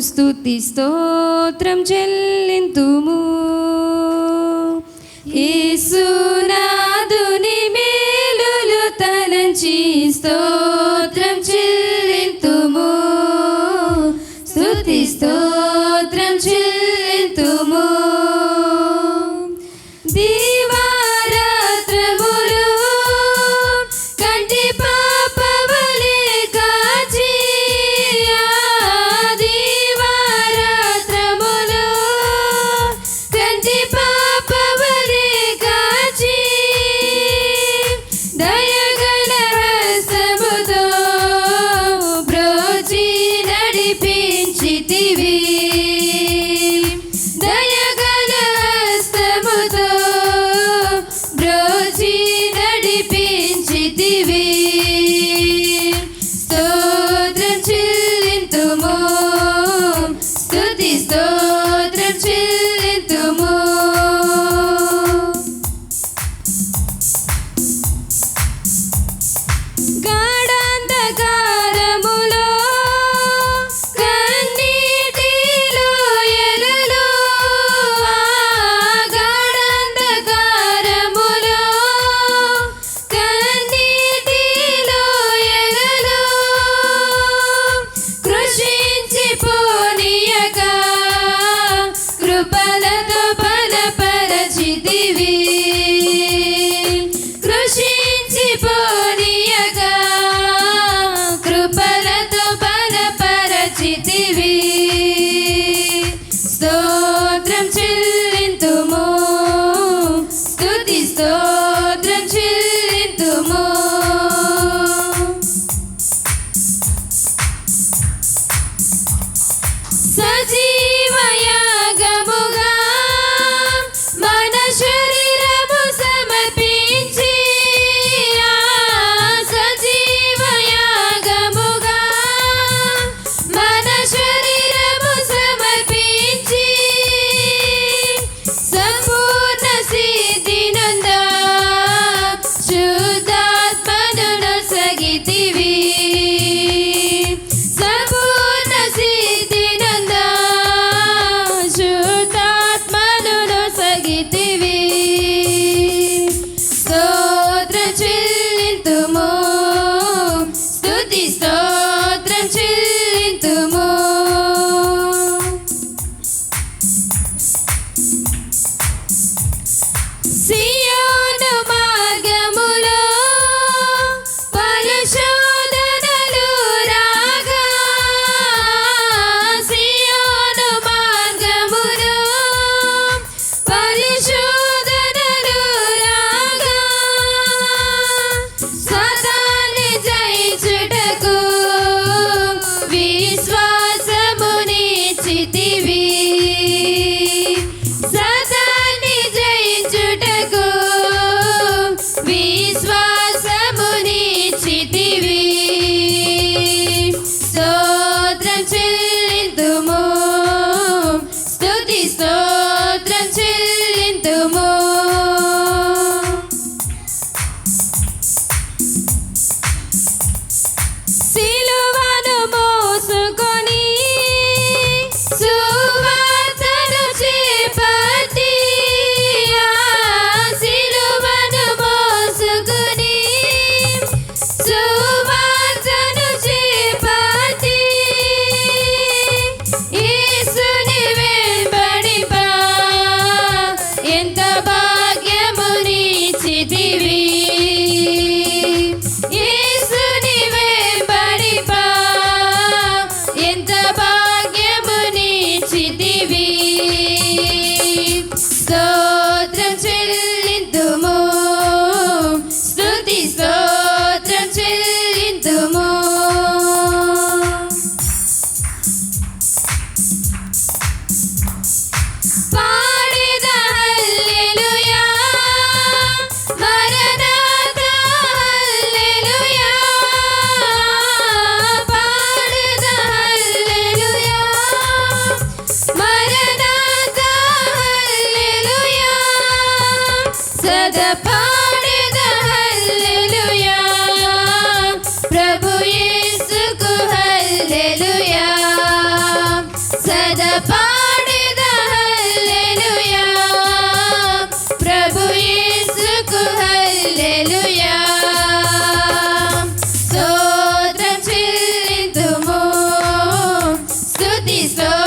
స్థుతి స్తోత్రం చెల్లింతుము. ఏసునాదుని మేలులు తలంచి స్తోత్రం చెల్లింతుము. స్థుతి స్తోత్రం చెల్లింతుము. దీ চিতিবি this love.